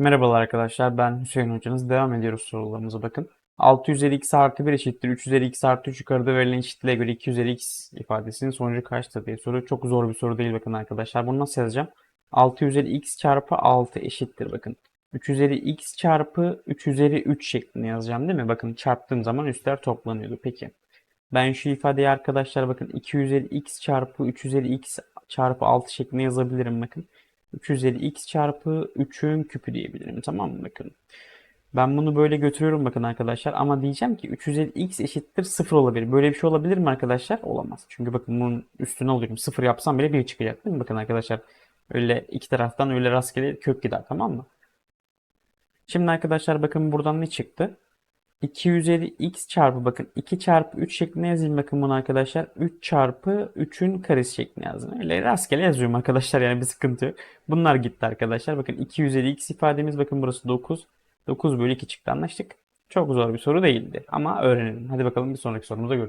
Merhabalar arkadaşlar ben Hüseyin hocanız. Devam ediyoruz sorularımıza bakın. 6 üzeri x artı 1 eşittir 3 üzeri x artı 3 yukarıda verilen eşitliğe göre 2 üzeri x ifadesinin sonucu kaçtır diye soru. Çok zor bir soru değil bakın arkadaşlar. Bunu nasıl yazacağım? 6 üzeri x çarpı 6 eşittir bakın. 3 üzeri x çarpı 3 üzeri 3 şeklinde yazacağım değil mi? Bakın çarptığım zaman üstler toplanıyordu. Peki. Ben şu ifadeyi arkadaşlar bakın 2 üzeri x çarpı 3 üzeri x çarpı 6 şeklinde yazabilirim bakın. 3 üzeri x çarpı 3'ün küpü diyebilirim. Tamam mı? Bakın. Ben bunu böyle götürüyorum bakın arkadaşlar. Ama diyeceğim ki 3 üzeri x eşittir 0 olabilir. Böyle bir şey olabilir mi arkadaşlar? Olamaz. Çünkü bakın bunun üstüne alıyorum. 0 yapsam bile 1 çıkacak değil mi? Bakın arkadaşlar. Öyle iki taraftan öyle rastgele kök gider. Tamam mı? Şimdi arkadaşlar bakın buradan ne çıktı? 2 üzeri x çarpı bakın 2 çarpı 3 şeklinde yazayım bakın bunu arkadaşlar. 3 çarpı 3'ün karesi şeklinde yazdım. Öyle rastgele yazıyorum arkadaşlar yani bir sıkıntı yok. Bunlar gitti arkadaşlar. Bakın 2 üzeri x ifademiz bakın burası 9. 9 bölü 2 çıktı anlaştık. Çok zor bir soru değildi ama öğrenelim. Hadi bakalım bir sonraki sorumuza görüşürüz.